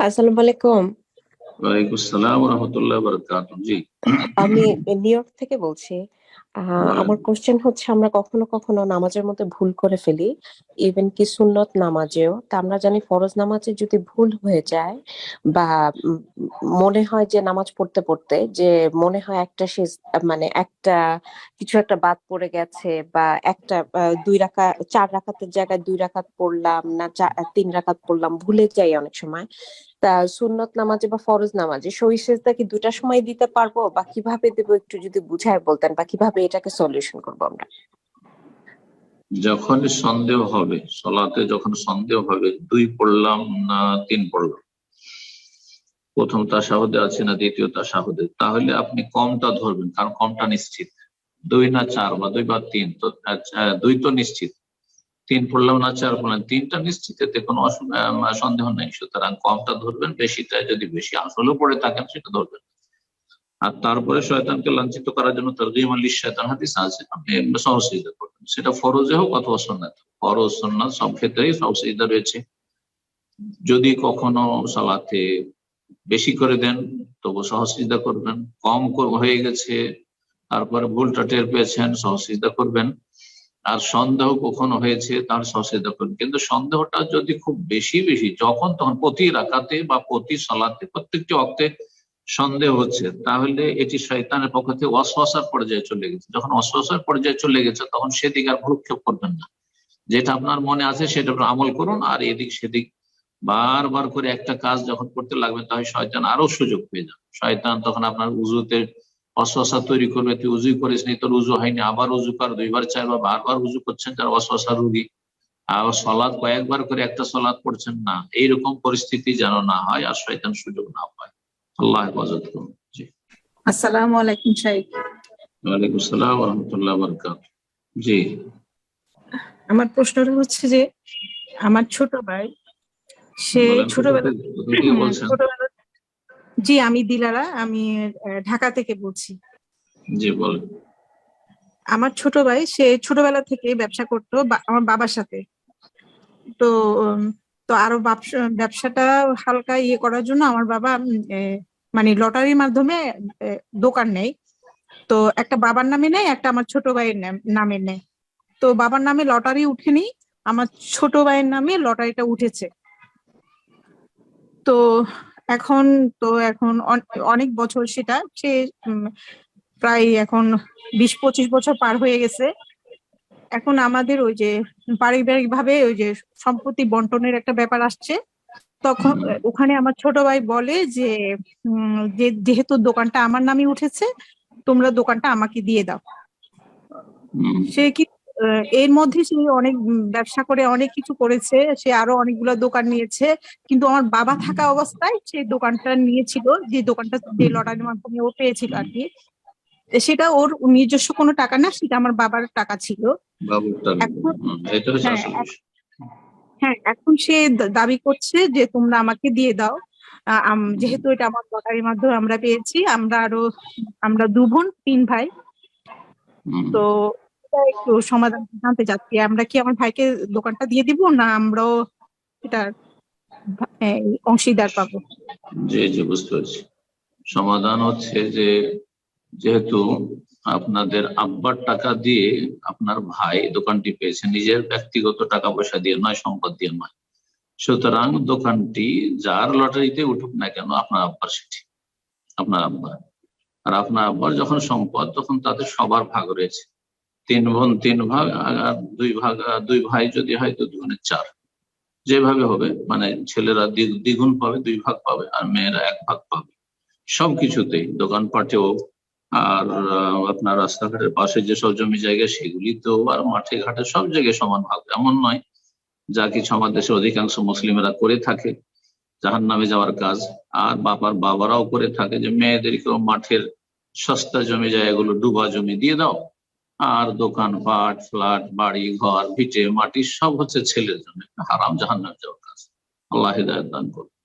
আসসালামু আলাইকুম। ওয়ালাইকুম আসসালাম রহমতুল্লাহ বরকাত জি। আমি নিউ ইয়র্ক থেকে বলছি। আহ, আমার কোশ্চেন হচ্ছে আমরা কখনো কখনো নামাজের মধ্যে ভুল করে ফেলি। ইভেন কি সুন্নত নামাজেও। তা আমরা জানি ফরজ নামাজে যদি ভুল হয়ে যায় বা মনে হয় যে নামাজ পড়তে পড়তে যে মনে হয় একটা শেষ মানে একটা কিছু একটা বাদ পড়ে গেছে বা একটা দুই রাখা চার রাখাতের জায়গায় দুই রাখাত পড়লাম না তিন রাকাত পড়লাম ভুলে যাই অনেক সময়। সুন্নত নামাজে বা ফরজ নামাজে সহি সেজদা কি দুটার সময় দিতে পারব? বা কীভাবে দেবো একটু যদি বুঝায় বলতেন বা কীভাবে এটাকে সলিউশন করব আমরা? যখন সন্দেহ হবে সলাতে যখন সন্দেহ হবে দুই পড়লাম না তিন পড়লাম? প্রথম তাসাহুদে আছে না দ্বিতীয় তাসাহুদে? তাহলে আপনি কমটা ধরবেন কারণ কমটা নিশ্চিত। দুই না চার বা দুই বা তিন তো আহ, দুই তো নিশ্চিত। তিন পড়লাম না, চার পড়লাম তিনটা নিশ্চিত, এতে কোনো সন্দেহ নেই। সুতরাং কমটা ধরবেন বেশিটা যদি বেশি আসলেও পড়ে থাকেন, সেটা ধরবেন। আর তারপরে শয়তানকে লাঞ্ছিত করার জন্য তরজিম আলী শয়তান হাদিস আছে। আপনি সহসিদা করবেন সেটা ফরজে হোক অথবা সন্ন্যাত ফরজ সন্ন্যাত সব ক্ষেত্রেই সহসিদা রয়েছে। যদি কখনো সালাতে বেশি করে দেন, তবু সহসিদা করবেন। কম হয়ে গেছে, তারপরে ভুলটা টের পেয়েছেন সহসিদা করবেন। আর সন্দেহ কখনো হয়েছে, তার করবেন কিন্তু সন্দেহটা যদি খুব বেশি বেশি, যখন তখন প্রতি রাখাতে বা প্রতি সালাতে, প্রত্যেকটি অক্তে সন্দেহ হচ্ছে, তাহলে এটি শয়তানের পক্ষ থেকে অশ্বাসার পর্যায়ে চলে গেছে। যখন অশ্বাসার পর্যায়ে চলে গেছে, তখন সেদিক আর ভ্রুক্ষেপ করবেন না। যেটা আপনার মনে আছে সেটা আমল করুন, আর এদিক সেদিক বারবার করে একটা কাজ যখন করতে লাগবে তাহলে শয়তান আরও সুযোগ পেয়ে যাবে। শয়তান তখন আপনার উজুতে অশ্বাসা তৈরি করবে তুই উজুই করিস নি তোর উজু হয়নি। আবার উজু কর দুইবার চারবার বারবার উজু করছেন যারা অশ্বাসা রুগী। আর সলাদ কয়েকবার করে একটা সলাদ পড়ছেন না। এইরকম পরিস্থিতি যেন না হয় আর শয়তান সুযোগ না পায়। আল্লাহ হেফাজত করুন। জি। আসসালামু আলাইকুম শাইখ। ওয়ালাইকুম আসসালাম রহমতুল্লাহ বরকাত জি। আমার প্রশ্নটা হচ্ছে যে আমার ছোট ভাই সে ছোটবেলা জি আমি দিলারা আমি ঢাকা থেকে বলছি। জি বলেন আমার ছোট ভাই সে ছোটবেলা থেকে ব্যবসা করতো আমার বাবার সাথে। তো তো আরও ব্যবসা- ব্যবসাটা হালকা ইয়ে করার জন্য আমার বাবা মানে লটারির মাধ্যমে দোকান নেয়। তো একটা বাবার নামে নেয় একটা আমার ছোট ভাইয়ের নামে নেয়। তো বাবার নামে লটারি উঠেনি আমার ছোট ভাইয়ের নামে লটারিটা উঠেছে। তো এখন তো এখন অন- অনেক বছর সেটা সে প্রায় এখন বিশ পঁচিশ বছর পার হয়ে গেছে। এখন আমাদের ওই যে পারিবারিক ভাবে ওই যে সম্পত্তি বন্টনের একটা ব্যাপার আসছে। তখন ওখানে আমার ছোট ভাই বলে যে উম, যে যেহেতু দোকানটা আমার নামে উঠেছে তোমরা দোকানটা আমাকে দিয়ে দাও। সে কি এর মধ্যে সে অনেক ব্যবসা করে অনেক কিছু করেছে। সে আরও অনেকগুলো দোকান নিয়েছে। কিন্তু আমার বাবা থাকা অবস্থায় সে দোকানটা নিয়েছিল। যে দোকানটা যে লটারির মাধ্যমে ও পেয়েছিল আর কি। সেটা ওর নিজস্ব কোনো টাকা না সেটা আমার বাবার টাকা ছিল। হ্যাঁ, হ্যাঁ এখন সে দাবি করছে যে তোমরা আমাকে দিয়ে দাও। যেহেতু এটা আমার লটারির মাধ্যমে আমরা পেয়েছি আমরা আরও আমরা দু বোন তিন ভাই। তো একটু সমাধান জানতে চাচ্ছি। আমরা কি আমার ভাইকে দোকানটা দিয়ে দিব না আমরাও এটা অংশীদার পাবো? জি জি, বুঝতে পারছি। সমাধান হচ্ছে যে, যেহেতু আপনাদের আব্বার টাকা দিয়ে আপনার ভাই দোকানটি পেয়েছে, নিজের ব্যক্তিগত টাকা পয়সা দিয়ে নয়, সম্পদ দিয়ে নয়। সুতরাং দোকানটি যার লটারিতে উঠুক না কেন, আপনার আব্বার সেটি আপনার আব্বার। আর আপনার আব্বার যখন সম্পদ, তখন তাদের সবার ভাগ রয়েছে। তিন বোন, তিন ভাগ আর দুই ভাগ দুই ভাই যদি হয় তো দুগুণে চার। যেভাবে হবে মানে ছেলেরা দ্বি- দ্বিগুণ পাবে, দুই ভাগ পাবে আর মেয়েরা এক ভাগ পাবে। সব সবকিছুতেই দোকানপাটেও আর আপনার রাস্তাঘাটের পাশে যেসব জমি জায়গা সেগুলিতেও আর মাঠে ঘাটে সব জায়গায় সমান ভাগ। এমন নয়, যা কিছু আমার দেশের অধিকাংশ মুসলিমেরা করে থাকে, জাহান নামে যাওয়ার কাজ। আর বাবার বাবারাও করে থাকে যে, মেয়েদেরকেও মাঠের সস্তা জমি জায়গাগুলো ডুবা জমি দিয়ে দাও আর দোকান পাট ফ্ল্যাট, বাড়ি, ঘর, ভিটে, মাটি সব হচ্ছে ছেলের জন্য। হারাম জাহান্নার যাওয়ার কাজ আল্লাহ হৃদায়ত দান করুন।